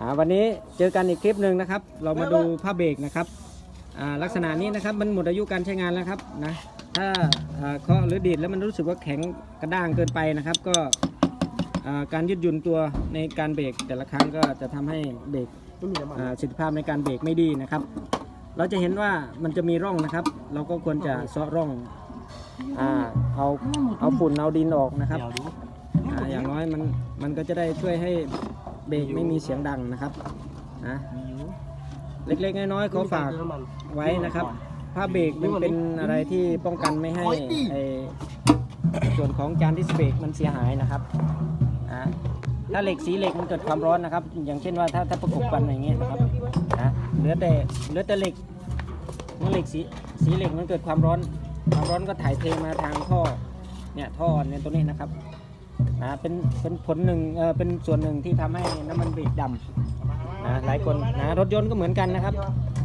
อ่าวันนี้เจอกันอีกคลิปหนึ่งนะครับ เรามาดูผ้าเบรกนะครับอ่าลักษณะนี้นะครับมันหมดอายุการใช้งานแล้วครับนะถ้าอ่าเคาะหรือดีดแล้วมันรู้สึกว่าแข็งกระด้างเกินไปนะครับ ก็อ่าการยืดหยุ่นตัวในการเบรกแต่ละครั้งก็จะทำให้เบรกไม่มีน้ำมันอ่าประสิทธิภาพในการเบรกไม่ดีนะครับ เราจะเห็นว่ามันจะมีร่องนะครับ เราก็ควรจะเซาะร่องอ่าเอาเอาฝุ่นเอาดินออกนะครับเดี๋ยวดูอ่าอย่างน้อยมันมันก็จะได้ช่วยให้ เบรกไม่มีเสียงดังนะครับนะมีอยู่เล็กๆน้อยๆขอฝากเติมน้ำมันไว้นะครับผ้าเบรกมันเป็นอะไรที่ป้องกันไม่ให้ไอส่วนของจานดิสเบรกมันเสียหายนะครับอ่าถ้าเหล็กสีเหล็กมันเกิดความร้อนนะครับ อย่างเช่นว่าถ้าถ้าประกบกันอย่างเงี้ยนะครับนะเหลือแต่เหลือแต่เหล็กเมื่อเหล็กสีสีเหล็กมันเกิดความร้อน ความร้อนก็ถ่ายเทมาทางท่อเนี่ยท่อเนี่ยตัวนี้นะครับ นะเป็นเป็นผลหนึ่งเออเป็นส่วนหนึ่งที่ทำให้น้ำมันเบรกดำนะหลายคนนะรถยนต์ก็เหมือนกันนะครับ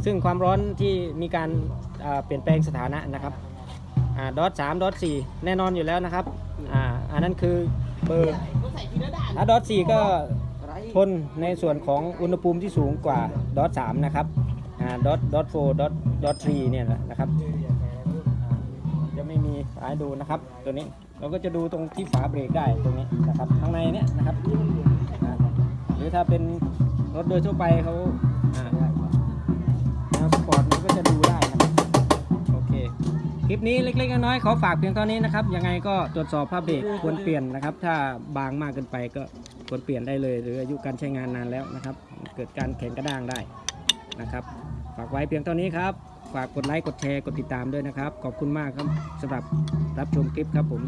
ซึ่งความร้อนที่มีการเปลี่ยนแปลงสถานะนะครับดอทสามดอทสี่แน่นอนอยู่แล้วนะครับอ่าอันนั้นคือเบอร์ถ้าดอทสี่ก็ทนในส่วนของอุณหภูมิที่สูงกว่าดอทสามนะครับดอทดอทโฟดอทดอททรีเนี่ยนะครับ จะไม่มีสายดูนะครับ ตัวนี้เราก็จะดูตรงที่ฝาเบรกได้ตรงนี้นะครับข้างในเนี้ยนะครับ หรือถ้าเป็นรถโดยทั่วไปเขาอ่าแนวสปอร์ตมันก็จะดูได้นะครับโอเคคลิปนี้เล็กๆน้อยๆขอฝากเพียงเท่านี้นะครับยังไงก็ตรวจสอบผ้าเบรกควรเปลี่ยนนะครับ ถ้าบางมากเกินไปก็ควรเปลี่ยนได้เลย หรืออายุการใช้งานนานแล้วนะครับ เกิดการแข็งกระด้างได้นะครับ ฝากไว้เพียงเท่านี้ครับ ฝากกดไลค์กดแชร์กดติดตามด้วยนะครับ ขอบคุณมากครับสำหรับรับชมคลิปครับผม